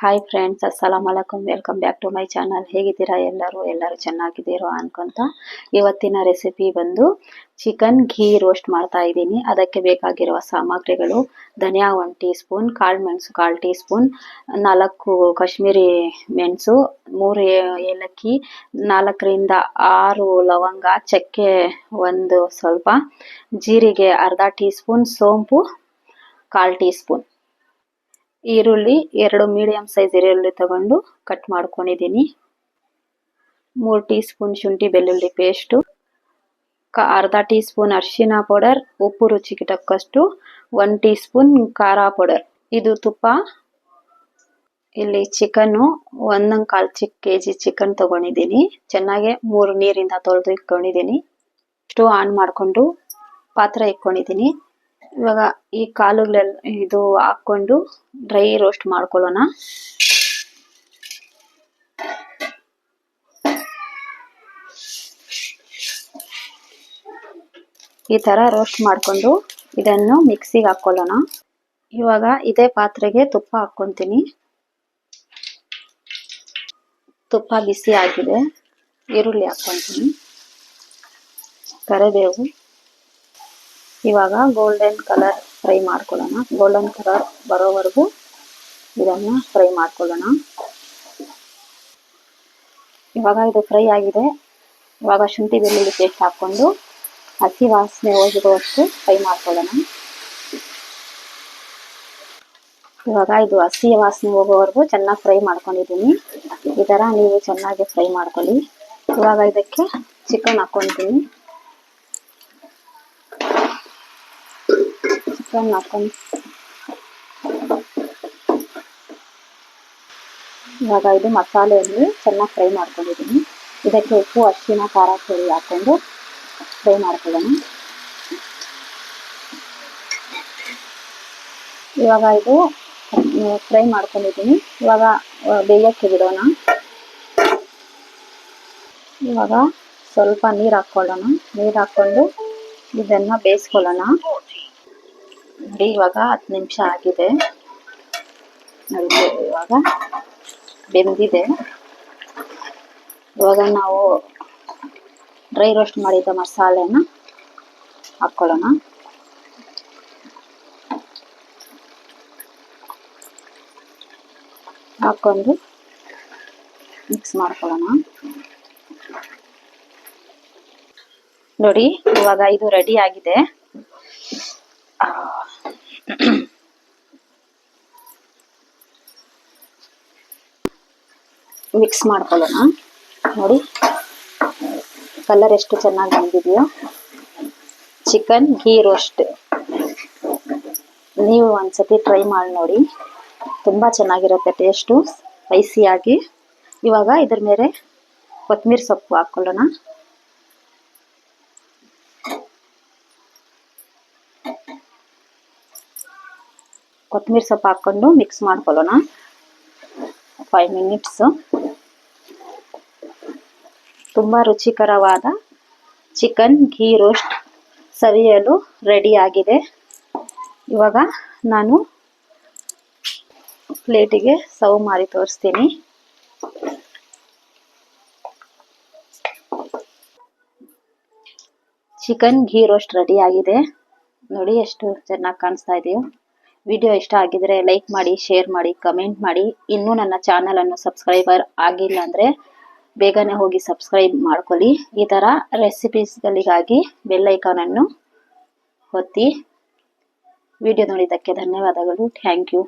Hi friends ಅಸ್ಸಲಾಮ್ ಅಲೈಕುಮ್ welcome back to my channel ಹೇಗಿದ್ದೀರಾ ಎಲ್ಲರೂ? ಎಲ್ಲರೂ ಚೆನ್ನಾಗಿದ್ದೀರೋ ಅನ್ಕೊಂತ ಇವತ್ತಿನ ರೆಸಿಪಿ ಬಂದು ಚಿಕನ್ ಘೀ ರೋಸ್ಟ್ ಮಾಡ್ತಾ ಇದ್ದೀನಿ. ಅದಕ್ಕೆ ಬೇಕಾಗಿರುವ ಸಾಮಗ್ರಿಗಳು ಧನಿಯಾ ಒನ್ ಟೀ ಸ್ಪೂನ್ ಕಾಳು ಮೆಣಸು ಕಾಲು ಟೀ ಸ್ಪೂನ್ ನಾಲ್ಕು ಕಾಶ್ಮೀರಿ ಮೆಣಸು, ಮೂರು ಏಲಕ್ಕಿ, ನಾಲ್ಕರಿಂದ ಆರು ಲವಂಗ, ಚಕ್ಕೆ ಒಂದು ಸ್ವಲ್ಪ, ಜೀರಿಗೆ ಅರ್ಧ ಟೀ ಸ್ಪೂನ್ ಸೋಂಪು ಕಾಲು ಟೀ ಸ್ಪೂನ್ ಈರುಳ್ಳಿ ಎರಡು ಮೀಡಿಯಂ ಸೈಜ್ ಈರುಳ್ಳಿ ತಗೊಂಡು ಕಟ್ ಮಾಡ್ಕೊಂಡಿದ್ದೀನಿ. ಮೂರು ಟೀ ಸ್ಪೂನ್ ಶುಂಠಿ ಬೆಳ್ಳುಳ್ಳಿ ಪೇಸ್ಟು ಅರ್ಧ ಟೀ ಸ್ಪೂನ್ ಅರಿಶಿನ ಪೌಡರ್ ಉಪ್ಪು ರುಚಿಗೆ ತಕ್ಕಷ್ಟು ಒನ್ ಟೀ ಸ್ಪೂನ್ ಖಾರ ಪೌಡರ್ ಇದು ತುಪ್ಪ, ಇಲ್ಲಿ ಚಿಕನ್ನು ಒಂದೊಂದು ಕಾಲು ಚಿಕ್ಕ ಕೆ ಜಿ ಚಿಕನ್ ತೊಗೊಂಡಿದ್ದೀನಿ. ಚೆನ್ನಾಗೆ ಮೂರು ನೀರಿಂದ ತೊಳೆದು ಇಟ್ಕೊಂಡಿದ್ದೀನಿ. ಸ್ಟವ್ ಆನ್ ಮಾಡಿಕೊಂಡು ಪಾತ್ರೆ ಇಟ್ಕೊಂಡಿದ್ದೀನಿ. ಇವಾಗ ಈ ಕಾಳುಗಳೆಲ್ಲ ಇದು ಹಾಕೊಂಡು ಡ್ರೈ ರೋಸ್ಟ್ ಮಾಡ್ಕೊಳ್ಳೋಣ. ಈ ತರ ರೋಸ್ಟ್ ಮಾಡಿಕೊಂಡು ಇದನ್ನು ಮಿಕ್ಸಿಗೆ ಹಾಕ್ಕೊಳ್ಳೋಣ. ಇವಾಗ ಇದೇ ಪಾತ್ರೆಗೆ ತುಪ್ಪ ಹಾಕ್ಕೊತೀನಿ. ತುಪ್ಪ ಬಿಸಿ ಆಗಿದೆ. ಈರುಳ್ಳಿ ಹಾಕ್ಕೊತೀನಿ. ಕರಿಬೇವು. ಇವಾಗ ಗೋಲ್ಡನ್ ಕಲರ್ ಫ್ರೈ ಮಾಡ್ಕೊಳ್ಳೋಣ. ಗೋಲ್ಡನ್ ಕಲರ್ ಬರೋವರೆಗೂ ಇದನ್ನು ಫ್ರೈ ಮಾಡ್ಕೊಳ್ಳೋಣ. ಇವಾಗ ಇದು ಫ್ರೈ ಆಗಿದೆ. ಇವಾಗ ಶುಂಠಿ ಬೆಳ್ಳುಳ್ಳಿ ಪೇಸ್ಟ್ ಹಾಕ್ಕೊಂಡು ಹಸಿ ವಾಸನೆ ಹೋಗಿರುವಷ್ಟು ಫ್ರೈ ಮಾಡ್ಕೊಳ್ಳೋಣ. ಇವಾಗ ಇದು ಹಸಿ ವಾಸನೆ ಹೋಗೋವರೆಗೂ ಚೆನ್ನಾಗಿ ಫ್ರೈ ಮಾಡ್ಕೊಂಡಿದ್ದೀನಿ. ಈ ಥರ ನೀವು ಚೆನ್ನಾಗಿ ಫ್ರೈ ಮಾಡ್ಕೊಳ್ಳಿ. ಇವಾಗ ಇದಕ್ಕೆ ಚಿಕನ್ ಹಾಕ್ಕೊತೀನಿ ಇವಾಗ ಇದು ಮಸಾಲೆಯಲ್ಲಿ ಚೆನ್ನಾಗಿ ಫ್ರೈ ಮಾಡ್ಕೊಂಡಿದ್ದೀನಿ ಇದಕ್ಕೆ ಉಪ್ಪು ಅರಿಶಿನ ಖಾರ ಪುಡಿ ಹಾಕೊಂಡು ಫ್ರೈ ಮಾಡ್ಕೊಳ್ಳೋಣ ಇವಾಗ ಇದು ಫ್ರೈ ಮಾಡ್ಕೊಂಡಿದ್ದೀನಿ ಇವಾಗ ಬೇಯಕ್ಕೆ ಬಿಡೋಣ ಇವಾಗ ಸ್ವಲ್ಪ ನೀರು ಹಾಕ್ಕೊಳ್ಳೋಣ ನೀರು ಹಾಕ್ಕೊಂಡು ಇದನ್ನು ಬೇಯಿಸ್ಕೊಳ್ಳೋಣ ನೋಡಿ ಇವಾಗ ಹತ್ತು ನಿಮಿಷ ಆಗಿದೆ. ನೋಡಿ ಇವಾಗ ಬೆಂದಿದೆ. ಇವಾಗ ನಾವು ಡ್ರೈ ರೋಸ್ಟ್ ಮಾಡಿದ ಮಸಾಲೆನ ಹಾಕ್ಕೊಳ್ಳೋಣ ಹಾಕ್ಕೊಂಡು ಮಿಕ್ಸ್ ಮಾಡ್ಕೊಳ್ಳೋಣ. ನೋಡಿ, ಇವಾಗ ಇದು ರೆಡಿ ಆಗಿದೆ. ಮಿಕ್ಸ್ ಮಾಡ್ಕೊಳ್ಳೋಣ. ನೋಡಿ. ಕಲರ್ ಎಷ್ಟು ಚೆನ್ನಾಗಿ ಬಂದಿದೆಯೋ. ಚಿಕನ್ ಘೀ ರೋಸ್ಟ್ ನೀವು ಒಂದ್ಸತಿ ಟ್ರೈ ಮಾಡಿ ನೋಡಿ. ತುಂಬ ಚೆನ್ನಾಗಿರುತ್ತೆ ಟೇಸ್ಟು ಸ್ಪೈಸಿಯಾಗಿ ಇವಾಗ ಇದ್ರ ಮೇಲೆ ಕೊತ್ತಂಬರಿ ಸೊಪ್ಪು ಹಾಕ್ಕೊಳ್ಳೋಣ. ಕೊತ್ತಂಬರಿ ಸೊಪ್ಪು ಹಾಕ್ಕೊಂಡು ಮಿಕ್ಸ್ ಮಾಡ್ಕೊಳ್ಳೋಣ. ಫೈವ್ ಮಿನಿಟ್ಸು ತುಂಬ ರುಚಿಕರವಾದ ಚಿಕನ್ ಘೀ ರೋಸ್ಟ್ ಸವಿಯಲು ರೆಡಿ ಆಗಿದೆ. ಇವಾಗ ನಾನು ಪ್ಲೇಟಿಗೆ ಸರ್ವ್ ಮಾಡಿ ತೋರಿಸ್ತೀನಿ. ಚಿಕನ್ ಘೀ ರೋಸ್ಟ್ ರೆಡಿ ಆಗಿದೆ. ನೋಡಿ ಎಷ್ಟು ಚೆನ್ನಾಗಿ ಕಾಣಿಸ್ತಾ ಇದೆಯೋ. ವಿಡಿಯೋ ಇಷ್ಟ ಆಗಿದ್ರೆ ಲೈಕ್ ಮಾಡಿ ಶೇರ್ ಮಾಡಿ ಕಮೆಂಟ್ ಮಾಡಿ. ಇನ್ನೂ ನನ್ನ ಚಾನಲನ್ನು ಸಬ್ಸ್ಕ್ರೈಬರ್ ಆಗಿಲ್ಲ ಅಂದರೆ ಬೇಗನೆ ಹೋಗಿ ಸಬ್ಸ್ಕ್ರೈಬ್ ಮಾಡ್ಕೊಳ್ಳಿ. ಈ ಥರ ರೆಸಿಪೀಸ್ಗಳಿಗಾಗಿ ಬೆಲ್ಲೈಕಾನನ್ನು ಒತ್ತಿ ವಿಡಿಯೋ ನೋಡಿದ್ದಕ್ಕೆ ಧನ್ಯವಾದಗಳು. Thank you